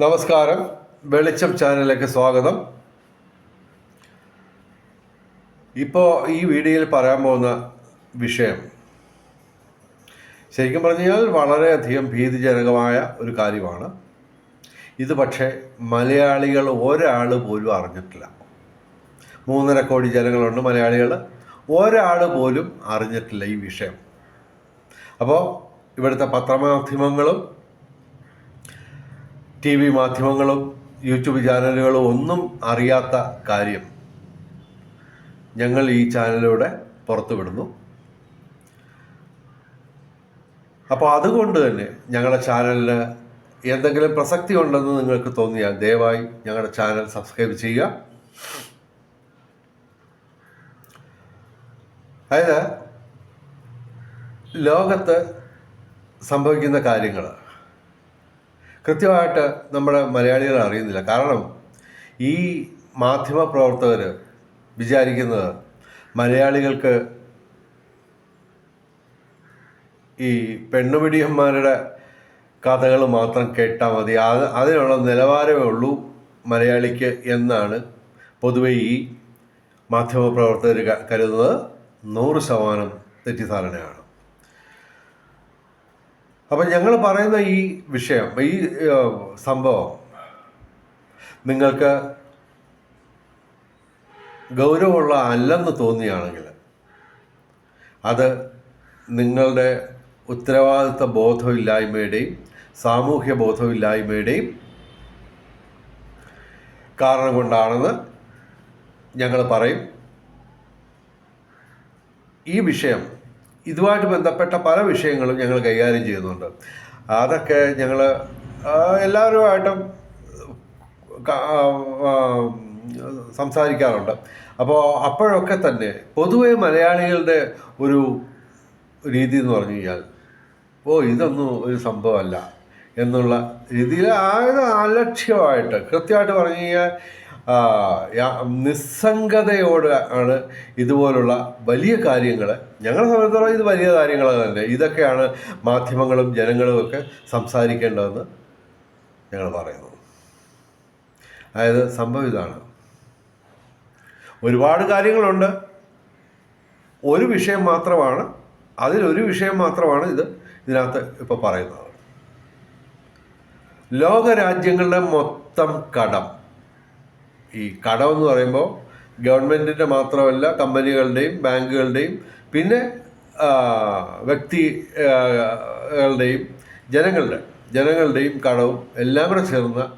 നമസ്കാരം. വെളിച്ചം ചാനലിലേക്ക് സ്വാഗതം. ഇപ്പോൾ ഈ വീഡിയോയിൽ പറയാൻ പോകുന്ന വിഷയം. ശരിക്കും പറഞ്ഞാൽ വളരെയധികം ഭീതിജനകമായ ഒരു കാര്യമാണ്. ഇത് പക്ഷേ മലയാളികൾ ഒരാൾ പോലും അറിഞ്ഞിട്ടില്ല. മൂന്നര കോടി ജനങ്ങളുണ്ട് മലയാളികൾ. ഒരാൾ പോലും അറിഞ്ഞിട്ടില്ല ഈ വിഷയം. അപ്പോൾ ഇവിടുത്തെ പത്രമാധ്യമങ്ങളും ടി വി മാധ്യമങ്ങളും യൂട്യൂബ് ചാനലുകളും ഒന്നും അറിയാത്ത കാര്യം ഞങ്ങൾ ഈ ചാനലിലൂടെ പുറത്തുവിടുന്നു. അപ്പോൾ അതുകൊണ്ട് തന്നെ ഞങ്ങളുടെ ചാനലിന് എന്തെങ്കിലും പ്രസക്തി ഉണ്ടെന്ന് നിങ്ങൾക്ക് തോന്നിയാൽ ദയവായി ഞങ്ങളുടെ ചാനൽ സബ്സ്ക്രൈബ് ചെയ്യുക. അതായത് ലോകത്ത് സംഭവിക്കുന്ന കാര്യങ്ങൾ കൃത്യമായിട്ട് നമ്മുടെ മലയാളികൾ അറിയുന്നില്ല. കാരണം ഈ മാധ്യമ പ്രവർത്തകർ വിചാരിക്കുന്നത് മലയാളികൾക്ക് ഈ പെണ്ണുപിടിയന്മാരുടെ കഥകൾ മാത്രം കേട്ടാൽ മതി. അത് അതിനുള്ള നിലവാരമേ ഉള്ളൂ മലയാളിക്ക് എന്നാണ് പൊതുവെ ഈ മാധ്യമ പ്രവർത്തകർ കരുതുന്നത്. നൂറ് ശതമാനം തെറ്റിദ്ധാരണയാണ്. അപ്പം ഞങ്ങൾ പറയുന്ന ഈ വിഷയം ഈ സംഭവം നിങ്ങൾക്ക് ഗൗരവമുള്ള അല്ലെന്ന് തോന്നിയാണെങ്കിൽ അത് നിങ്ങളുടെ ഉത്തരവാദിത്ത ബോധമില്ലായ്മയുടെയും സാമൂഹ്യ ബോധമില്ലായ്മയുടെയും കാരണം കൊണ്ടാണെന്ന് ഞങ്ങൾ പറയും. ഈ വിഷയം ഇതുമായിട്ട് ബന്ധപ്പെട്ട പല വിഷയങ്ങളും ഞങ്ങൾ കൈകാര്യം ചെയ്യുന്നുണ്ട്. അതൊക്കെ ഞങ്ങൾ എല്ലാവരുമായിട്ടും സംസാരിക്കാറുണ്ട്. അപ്പോൾ അപ്പോഴൊക്കെ തന്നെ പൊതുവെ മലയാളികളുടെ ഒരു രീതി എന്ന് പറഞ്ഞു കഴിഞ്ഞാൽ ഓ ഇതൊന്നും ഒരു സംഭവമല്ല എന്നുള്ള രീതിയിൽ ആയത് അലക്ഷ്യമായിട്ട് കൃത്യമായിട്ട് പറഞ്ഞു കഴിഞ്ഞാൽ നിസ്സംഗതയോട് ആണ് ഇതുപോലുള്ള വലിയ കാര്യങ്ങൾ ഞങ്ങളെ സംബന്ധിച്ചിടത്തോളം ഇത് വലിയ കാര്യങ്ങൾ തന്നെ ഇതൊക്കെയാണ് മാധ്യമങ്ങളും ജനങ്ങളും ഒക്കെ സംസാരിക്കേണ്ടതെന്ന് ഞങ്ങൾ പറയുന്നു. അതായത് സംഭവം ഇതാണ്. ഒരുപാട് കാര്യങ്ങളുണ്ട്. ഒരു വിഷയം മാത്രമാണ്. അതിലൊരു വിഷയം മാത്രമാണ് ഇത് ഇതിനകത്ത് ഇപ്പോൾ പറയുന്നത്. ലോകരാജ്യങ്ങളുടെ മൊത്തം കടം. ഈ കടം എന്ന് പറയുമ്പോൾ ഗവൺമെന്റിന്റെ മാത്രമല്ല കമ്പനികളുടെയും ബാങ്കുകളുടെയും പിന്നെ വ്യക്തികളുടെയും ജനങ്ങളുടെ ജനങ്ങളുടെയും കടവും എല്ലാം കൂടെ ചേർന്ന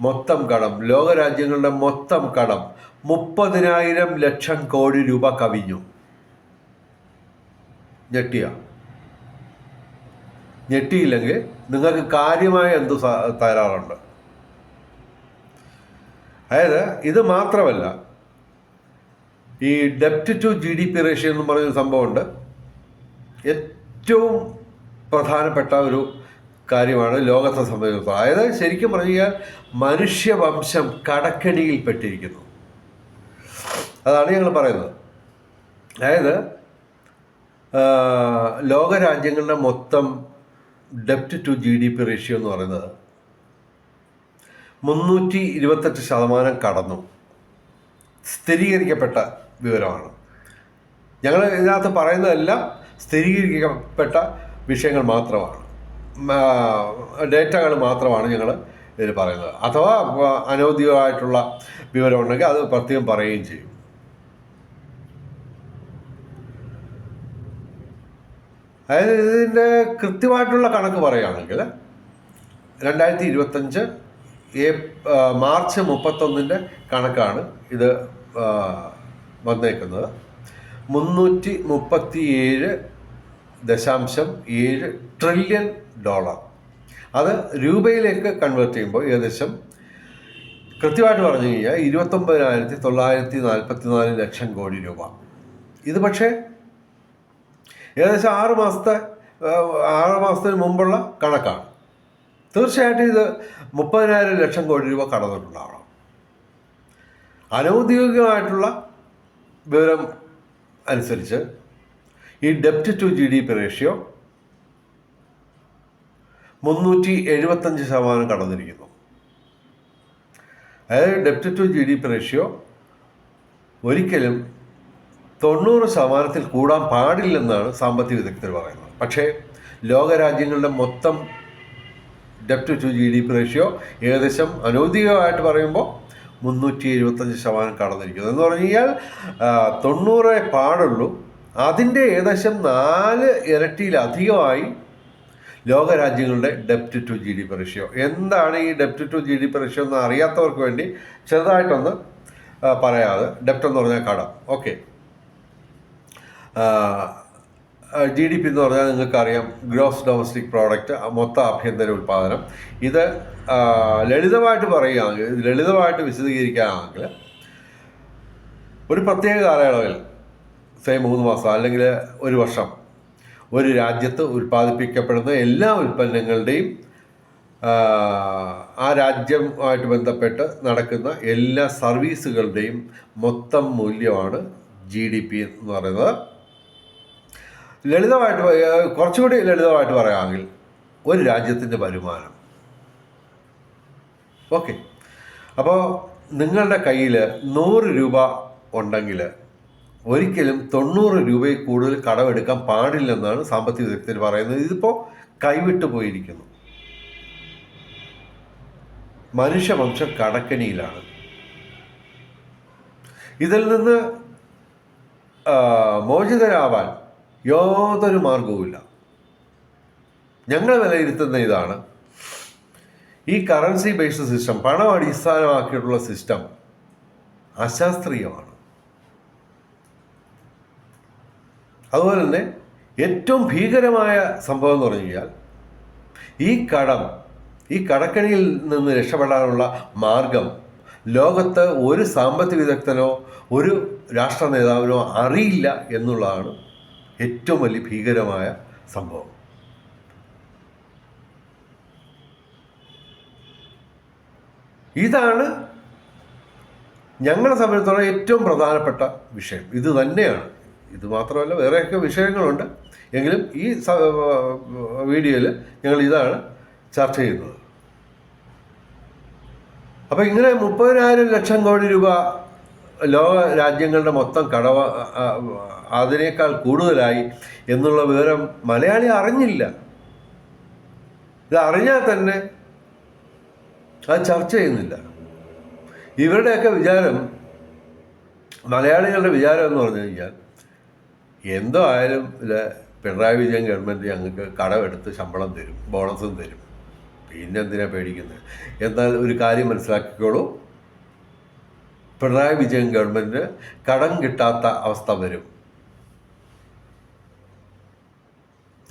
മൊത്തം കടം ലോകരാജ്യങ്ങളുടെ മൊത്തം കടം മുപ്പതിനായിരം ലക്ഷം കോടി രൂപ കവിഞ്ഞു. ഞെട്ടിയ? ഞെട്ടിയില്ലെങ്കിൽ നിങ്ങൾക്ക് കാര്യമായ എന്ത് തരാറുണ്ട് അതായത് ഇത് മാത്രമല്ല ഈ ഡെപ്റ്റ് to G D P ratio എന്ന് പറയുന്ന സംഭവമുണ്ട്. ഏറ്റവും പ്രധാനപ്പെട്ട ഒരു കാര്യമാണ് ലോകത്തെ സംബന്ധിച്ചിടത്തോളം. അതായത് ശരിക്കും പറഞ്ഞു കഴിഞ്ഞാൽ മനുഷ്യവംശം കടക്കണിയിൽപ്പെട്ടിരിക്കുന്നു അതാണ് ഞങ്ങൾ പറയുന്നത്. അതായത് ലോകരാജ്യങ്ങളുടെ മൊത്തം ഡെപ്റ്റ് to G D P ratio എന്ന് പറയുന്നത് മുന്നൂറ്റി ഇരുപത്തെട്ട് ശതമാനം കടന്നു. സ്ഥിരീകരിക്കപ്പെട്ട വിവരമാണ്. ഞങ്ങൾ ഇതിനകത്ത് പറയുന്നതെല്ലാം സ്ഥിരീകരിക്കപ്പെട്ട വിഷയങ്ങൾ മാത്രമാണ്. ഡേറ്റകൾ മാത്രമാണ് ഞങ്ങൾ ഇതിൽ പറയുന്നത്. അഥവാ അനൗദ്യോഗികമായിട്ടുള്ള വിവരം ഉണ്ടെങ്കിൽ അത് പ്രത്യേകം പറയുകയും ചെയ്യും. അതായത് ഇതിന്റെ കൃത്യമായിട്ടുള്ള കണക്ക് പറയുകയാണെങ്കിൽ രണ്ടായിരത്തി ഇരുപത്തഞ്ച് മാർച്ച് മുപ്പത്തൊന്നിന്റെ കണക്കാണ് ഇത് വന്നേക്കുന്നത്. മുന്നൂറ്റി മുപ്പത്തി ഏഴ് ദശാംശം ഏഴ് ട്രില്യൺ ഡോളർ. അത് രൂപയിലേക്ക് കൺവേർട്ട് ചെയ്യുമ്പോൾ ഏകദേശം കൃത്യമായിട്ട് പറഞ്ഞു കഴിഞ്ഞാൽ ഇരുപത്തൊമ്പതിനായിരത്തി തൊള്ളായിരത്തി നാൽപ്പത്തി നാല് ലക്ഷം കോടി രൂപ. ഇത് പക്ഷേ ഏകദേശം ആറ് മാസത്തെ ആറ് മാസത്തിന് മുമ്പുള്ള കണക്കാണ്. തീർച്ചയായിട്ടും ഇത് മുപ്പതിനായിരം ലക്ഷം കോടി രൂപ കടന്നിട്ടുണ്ടാവണം. അനൗദ്യോഗികമായിട്ടുള്ള വിവരം അനുസരിച്ച് ഈ ഡെപ്റ്റ് to G D P ratio മുന്നൂറ്റി എഴുപത്തഞ്ച് ശതമാനം കടന്നിരിക്കുന്നു. അതായത് ഡെപ്റ്റ് to G D P ratio ഒരിക്കലും തൊണ്ണൂറ് ശതമാനത്തിൽ കൂടാൻ പാടില്ലെന്നാണ് സാമ്പത്തിക വിദഗ്ധർ പറയുന്നത്. പക്ഷേ ലോകരാജ്യങ്ങളുടെ മൊത്തം ഡെപ്റ്റ് to G D P ratio ഏകദേശം അനൗദ്യോഗികമായിട്ട് പറയുമ്പോൾ മുന്നൂറ്റി എഴുപത്തഞ്ച് ശതമാനം കടന്നിരിക്കുന്നു. എന്ന് പറഞ്ഞു കഴിഞ്ഞാൽ തൊണ്ണൂറേ പാടുള്ളൂ. അതിന്റെ ഏകദേശം നാല് ഇരട്ടിയിലധികമായി ലോകരാജ്യങ്ങളുടെ ഡെപ്റ്റ് to G D P ratio എന്താണ് ഈ ഡെപ്റ്റ് to G D P ratio എന്ന് അറിയാത്തവർക്ക് വേണ്ടി ചെറുതായിട്ടൊന്ന് പറയാതെ. ഡെപ്റ്റ് എന്ന് പറഞ്ഞാൽ കടം. ഓക്കെ ജി ഡി പി എന്ന് പറഞ്ഞാൽ നിങ്ങൾക്കറിയാം ഗ്രോസ് ഡൊമസ്റ്റിക് പ്രോഡക്റ്റ് മൊത്ത ആഭ്യന്തര ഉൽപ്പാദനം. ഇത് ലളിതമായിട്ട് പറയുകയാണെങ്കിൽ ലളിതമായിട്ട് വിശദീകരിക്കുകയാണെങ്കിൽ ഒരു പ്രത്യേക കാലയളവിൽ സേ മൂന്ന് മാസം അല്ലെങ്കിൽ ഒരു വർഷം ഒരു രാജ്യത്ത് ഉൽപ്പാദിപ്പിക്കപ്പെടുന്ന എല്ലാ ഉൽപ്പന്നങ്ങളുടെയും ആ, രാജ്യവുമായിട്ട് ബന്ധപ്പെട്ട് നടക്കുന്ന എല്ലാ സർവീസുകളുടെയും മൊത്തം മൂല്യമാണ് ജി ഡി പി എന്ന് പറയുന്നത്. ലളിതമായിട്ട് കുറച്ചുകൂടി ലളിതമായിട്ട് പറയുകയാണെങ്കിൽ ഒരു രാജ്യത്തിന്റെ വരുമാനം. ഓക്കെ. അപ്പോൾ നിങ്ങളുടെ കയ്യിൽ നൂറ് രൂപ ഉണ്ടെങ്കിൽ ഒരിക്കലും തൊണ്ണൂറ് രൂപയിൽ കൂടുതൽ കടമെടുക്കാൻ പാടില്ലെന്നാണ് സാമ്പത്തിക വിദഗ്ധർ പറയുന്നത്. ഇതിപ്പോൾ കൈവിട്ടു പോയിരിക്കുന്നു. മനുഷ്യവംശം കടക്കണിയിലാണ്. ഇതിൽ നിന്ന് മോചിതരാവാൻ യാതൊരു മാർഗവുമില്ല ഞങ്ങൾ വിലയിരുത്തുന്ന ഇതാണ്. ഈ കറൻസി ബേസ്ഡ് സിസ്റ്റം പണം അടിസ്ഥാനമാക്കിയിട്ടുള്ള സിസ്റ്റം അശാസ്ത്രീയമാണ്. അതുപോലെ തന്നെ ഏറ്റവും ഭീകരമായ സംഭവം എന്ന് പറഞ്ഞു കഴിഞ്ഞാൽ ഈ കടം ഈ കടക്കണിയിൽ നിന്ന് രക്ഷപ്പെടാനുള്ള മാർഗം ലോകത്ത് ഒരു സാമ്പത്തിക വിദഗ്ധനോ ഒരു രാഷ്ട്ര നേതാവിനോ അറിയില്ല എന്നുള്ളതാണ് ഏറ്റവും വലിയ ഭീകരമായ സംഭവം. ഇതാണ് ഞങ്ങളെ സംബന്ധിച്ചിടത്തോളം ഏറ്റവും പ്രധാനപ്പെട്ട വിഷയം. ഇത് തന്നെയാണ്. ഇത് മാത്രമല്ല വേറെയൊക്കെ വിഷയങ്ങളുണ്ട്. എങ്കിലും ഈ വീഡിയോയിൽ ഞങ്ങൾ ഇതാണ് ചർച്ച ചെയ്യുന്നത്. അപ്പോൾ ഇങ്ങനെ മുപ്പതിനായിരം ലക്ഷം കോടി രൂപ ലോക രാജ്യങ്ങളുടെ മൊത്തം കടവ അതിനേക്കാൾ കൂടുതലായി എന്നുള്ള വിവരം മലയാളി അറിഞ്ഞില്ല. ഇത് അറിഞ്ഞാൽ തന്നെ അത് ചർച്ച ചെയ്യുന്നില്ല. ഇവരുടെയൊക്കെ വിചാരം മലയാളികളുടെ വിചാരം എന്ന് പറഞ്ഞു കഴിഞ്ഞാൽ എന്തോ ആയാലും ഇല്ല പിണറായി വിജയൻ ഗവൺമെന്റ് ഞങ്ങൾക്ക് കടമെടുത്ത് ശമ്പളം തരും ബോണസും തരും. പിന്നെ എന്തിനാ പേടിക്കുന്നത് എന്നാൽ ഒരു കാര്യം മനസ്സിലാക്കിക്കോളൂ. പിണറായി വിജയൻ ഗവൺമെന്റ് കടം കിട്ടാത്ത അവസ്ഥ വരും.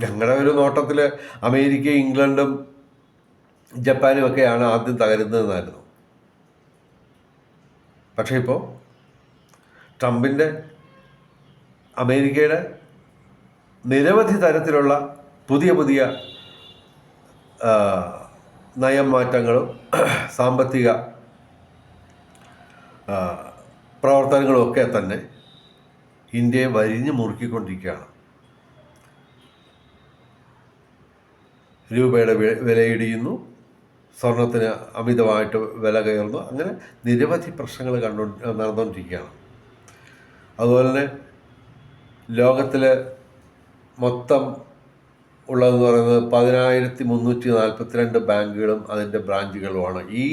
ഞങ്ങളുടെ ഒരു നോട്ടത്തിൽ അമേരിക്കയും ഇംഗ്ലണ്ടും ജപ്പാനും ഒക്കെയാണ് ആദ്യം തകരുന്നതെന്നായിരുന്നു. പക്ഷേ ഇപ്പോൾ ട്രംപിന്റെ അമേരിക്കയുടെ നിരവധി തരത്തിലുള്ള പുതിയ പുതിയ നയം മാറ്റങ്ങളും സാമ്പത്തിക ആ, പ്രവർത്തനങ്ങളും ഒക്കെ തന്നെ ഇന്ത്യയെ വരിഞ്ഞു മുറുക്കിക്കൊണ്ടിരിക്കുകയാണ്. രൂപയുടെ വിലയിടിയുന്നു. സ്വർണത്തിന് അമിതമായിട്ട് വില കയറുന്നു. അങ്ങനെ നിരവധി പ്രശ്നങ്ങൾ കണ്ടു നടന്നുകൊണ്ടിരിക്കുകയാണ് അതുപോലെ തന്നെ ലോകത്തിൽ മൊത്തം ഉള്ളതെന്ന് പറയുന്നത് പതിനായിരത്തി മുന്നൂറ്റി നാൽപ്പത്തിരണ്ട് ബാങ്കുകളും അതിന്റെ ബ്രാഞ്ചുകളുമാണ്. ഈ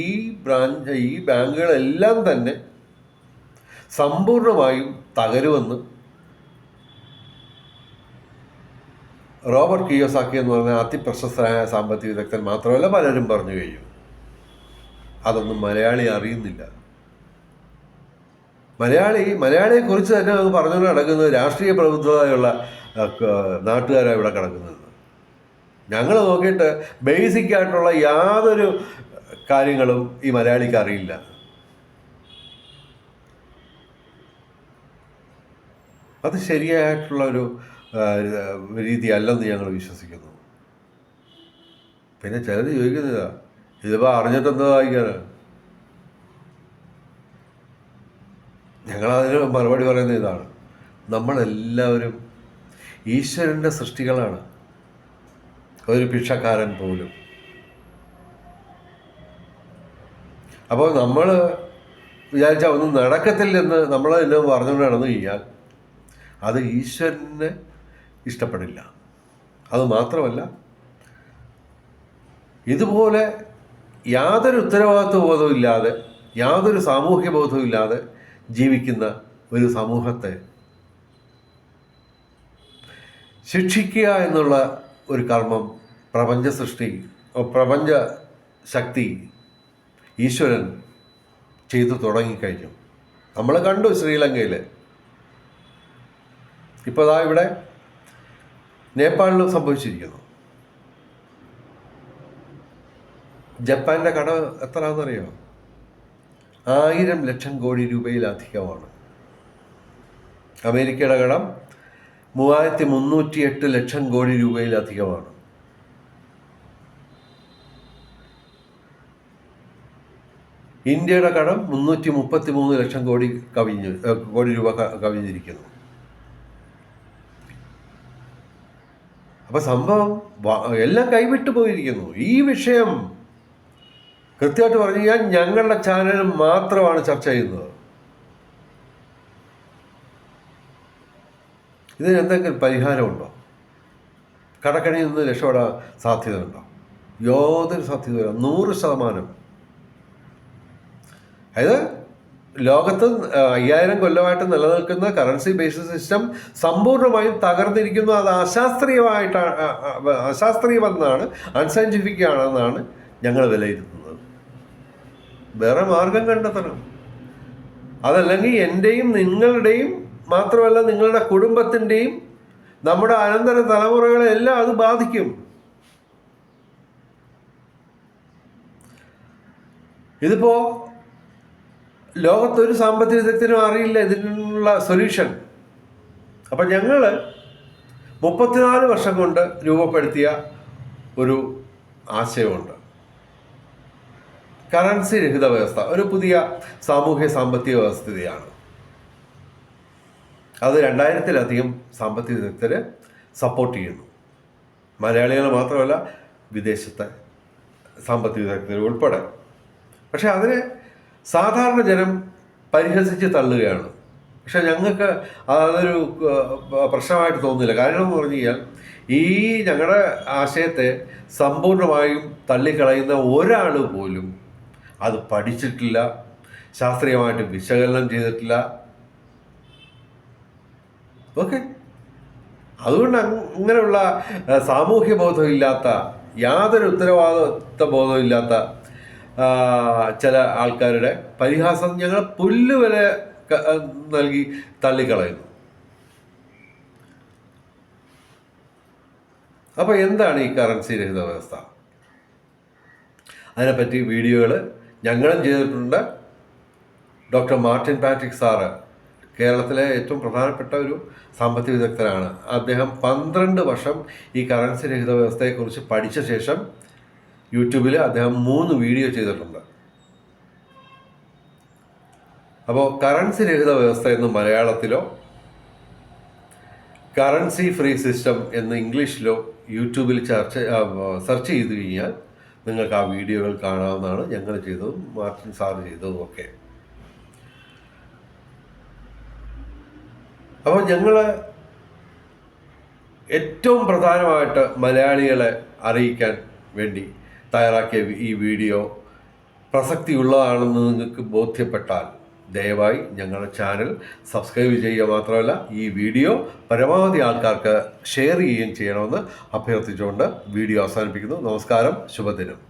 ബ്രാഞ്ച് ഈ ബാങ്കുകളെല്ലാം തന്നെ സമ്പൂർണമായും തകരുമെന്ന് റോബർട്ട് കിയോസാക്കി എന്ന് പറഞ്ഞ അതിപ്രശസ്തനായ സാമ്പത്തിക വിദഗ്ധൻ മാത്രമല്ല പലരും പറഞ്ഞു കഴിഞ്ഞു. അതൊന്നും മലയാളി അറിയുന്നില്ല. മലയാളി മലയാളിയെക്കുറിച്ച് തന്നെ അത് പറഞ്ഞുകൊണ്ട് നടക്കുന്നത് രാഷ്ട്രീയ പ്രബുദ്ധതയുള്ള നാട്ടുകാരാണ് ഇവിടെ കിടക്കുന്നത്. ഞങ്ങൾ നോക്കിയിട്ട് ബേസിക് ആയിട്ടുള്ള യാതൊരു കാര്യങ്ങളും ഈ മലയാളിക്ക് അറിയില്ല. അത് ശരിയായിട്ടുള്ള ഒരു രീതി അല്ലെന്ന് ഞങ്ങൾ വിശ്വസിക്കുന്നു. പിന്നെ ചിലർ ചോദിക്കുന്നതാ ഇതിപ്പോൾ അറിഞ്ഞിട്ട് എന്താ വായിക്കാറ്? ഞങ്ങളതിന് മറുപടി പറയുന്ന ഇതാണ്. നമ്മളെല്ലാവരും ഈശ്വരന്റെ സൃഷ്ടികളാണ്. ഒരു ഭിക്ഷക്കാരൻ പോലും. അപ്പോൾ നമ്മൾ വിചാരിച്ചാൽ ഒന്നും നടക്കത്തില്ലെന്ന് നമ്മൾ തന്നെ പറഞ്ഞുകൊണ്ട് നടന്നു കഴിഞ്ഞാൽ അത് ഈശ്വരനെ ഇഷ്ടപ്പെടില്ല. അത് മാത്രമല്ല ഇതുപോലെ യാതൊരു ഉത്തരവാദിത്വ ബോധവും ഇല്ലാതെ യാതൊരു സാമൂഹ്യ ബോധവും ഇല്ലാതെ ജീവിക്കുന്ന ഒരു സമൂഹത്തെ ശിക്ഷിക്കുക എന്നുള്ള ഒരു കർമ്മം പ്രപഞ്ച സൃഷ്ടി പ്രപഞ്ച ശക്തി ഈശ്വരൻ ചെയ്തു തുടങ്ങിക്കഴിഞ്ഞു. നമ്മൾ കണ്ടു ശ്രീലങ്കയിൽ ഇപ്പോൾ അതാ ഇവിടെ നേപ്പാളിലും സംഭവിച്ചിരിക്കുന്നു. ജപ്പാന്റെ കട എത്രയാണെന്നറിയോ? ആയിരം ലക്ഷം കോടി രൂപയിലധികമാണ്. അമേരിക്കയുടെ കടം മൂവായിരത്തി മുന്നൂറ്റി എട്ട് ലക്ഷം കോടി രൂപയിലധികമാണ്. ഇന്ത്യയുടെ കടം മുന്നൂറ്റി മുപ്പത്തി മൂന്ന് ലക്ഷം കോടി കവിഞ്ഞു കോടി രൂപ കവിഞ്ഞിരിക്കുന്നു. അപ്പൊ സംഭവം എല്ലാം കൈവിട്ടു പോയിരിക്കുന്നു. ഈ വിഷയം കൃത്യമായിട്ട് പറഞ്ഞു കഴിഞ്ഞാൽ ഞങ്ങളുടെ ചാനൽ മാത്രമാണ് ചർച്ച ചെയ്യുന്നത്. ഇതിന് എന്തെങ്കിലും പരിഹാരമുണ്ടോ? കടക്കണിയിൽ നിന്ന് രക്ഷപ്പെടാൻ സാധ്യതയുണ്ടോ? യാതൊരു സാധ്യതയില്ല നൂറ് ശതമാനം. അതായത് ലോകത്ത് അയ്യായിരം കൊല്ലമായിട്ട് നിലനിൽക്കുന്ന കറൻസി ബേസ്ഡ് സിസ്റ്റം സമ്പൂർണമായും തകർന്നിരിക്കുന്നു. അത് അശാസ്ത്രീയമായിട്ടാണ് അശാസ്ത്രീയമെന്നാണ് അൺസയന്റിഫിക് ആണെന്നാണ് ഞങ്ങൾ വിലയിരുത്തുന്നത്. വേറെ മാർഗം കണ്ടെത്തണം. അതല്ലെങ്കിൽ എന്റെയും നിങ്ങളുടെയും മാത്രമല്ല നിങ്ങളുടെ കുടുംബത്തിന്റെയും നമ്മുടെ അനന്തര തലമുറകളെ എല്ലാം അത് ബാധിക്കും. ഇതിപ്പോ ലോകത്തൊരു സാമ്പത്തിക വിദഗ്ധനും അറിയില്ല ഇതിനുള്ള സൊല്യൂഷൻ. അപ്പം ഞങ്ങൾ മുപ്പത്തിനാല് വർഷം കൊണ്ട് രൂപപ്പെടുത്തിയ ഒരു ആശയമുണ്ട്. കറൻസി രഹിത വ്യവസ്ഥ ഒരു പുതിയ സാമൂഹ്യ സാമ്പത്തിക വ്യവസ്ഥിതിയാണ്. അത് രണ്ടായിരത്തിലധികം സാമ്പത്തിക വിദഗ്ധരെ സപ്പോർട്ട് ചെയ്യുന്നു. മലയാളികൾ മാത്രമല്ല വിദേശത്തെ സാമ്പത്തിക വിദഗ്ധർ ഉൾപ്പെടെ. പക്ഷെ അതിനെ സാധാരണ ജനം പരിഹസിച്ച് തള്ളുകയാണ്. പക്ഷെ ഞങ്ങൾക്ക് അതൊരു പ്രശ്നമായിട്ട് തോന്നുന്നില്ല. കാരണം എന്ന് പറഞ്ഞു കഴിഞ്ഞാൽ ഈ ഞങ്ങളുടെ ആശയത്തെ സമ്പൂർണമായും തള്ളിക്കളയുന്ന ഒരാൾ പോലും അത് പഠിച്ചിട്ടില്ല ശാസ്ത്രീയമായിട്ട് വിശകലനം ചെയ്തിട്ടില്ല ഓക്കെ അതുകൊണ്ട് അങ്ങനെയുള്ള സാമൂഹ്യ ബോധമില്ലാത്ത യാതൊരു ഉത്തരവാദിത്വ ബോധമില്ലാത്ത ചില ആൾക്കാരുടെ പരിഹാസം ഞങ്ങൾ പുല്ല് വരെ നൽകി തള്ളിക്കളയുന്നു. അപ്പോൾ എന്താണ് ഈ കറൻസി രഹിത വ്യവസ്ഥ? അതിനെപ്പറ്റി വീഡിയോകൾ ഞങ്ങളും ചെയ്തിട്ടുണ്ട്. ഡോക്ടർ മാർട്ടിൻ പാട്രിക് സാറ് കേരളത്തിലെ ഏറ്റവും പ്രധാനപ്പെട്ട ഒരു സാമ്പത്തിക വിദഗ്ധരാണ് അദ്ദേഹം പന്ത്രണ്ട് വർഷം ഈ കറൻസി രഹിത വ്യവസ്ഥയെക്കുറിച്ച് പഠിച്ച ശേഷം യൂട്യൂബിൽ അദ്ദേഹം മൂന്ന് വീഡിയോ ചെയ്തിട്ടുണ്ട്. അപ്പോൾ കറൻസി രഹിത വ്യവസ്ഥ എന്ന് മലയാളത്തിലോ കറൻസി ഫ്രീ സിസ്റ്റം എന്ന് ഇംഗ്ലീഷിലോ യൂട്യൂബിൽ ചർച്ച സെർച്ച് ചെയ്ത് കഴിഞ്ഞാൽ നിങ്ങൾക്ക് ആ വീഡിയോകൾ കാണാവുന്നതാണ് ഞങ്ങൾ ചെയ്തതും മാർട്ടിൻ സാർ ചെയ്തതും ഒക്കെ അപ്പോൾ ഞങ്ങൾ ഏറ്റവും പ്രധാനമായിട്ട് മലയാളികളെ അറിയിക്കാൻ വേണ്ടി തയ്യാറാക്കിയ ഈ വീഡിയോ പ്രസക്തിയുള്ളതാണെന്ന് നിങ്ങൾക്ക് ബോധ്യപ്പെട്ടാൽ ദയവായി ഞങ്ങളുടെ ചാനൽ സബ്സ്ക്രൈബ് ചെയ്യുക മാത്രമല്ല ഈ വീഡിയോ പരമാവധി ആൾക്കാർക്ക് ഷെയർ ചെയ്യുകയും ചെയ്യണമെന്ന് അഭ്യർത്ഥിച്ചുകൊണ്ട് വീഡിയോ അവസാനിപ്പിക്കുന്നു. നമസ്കാരം. ശുഭദിനം.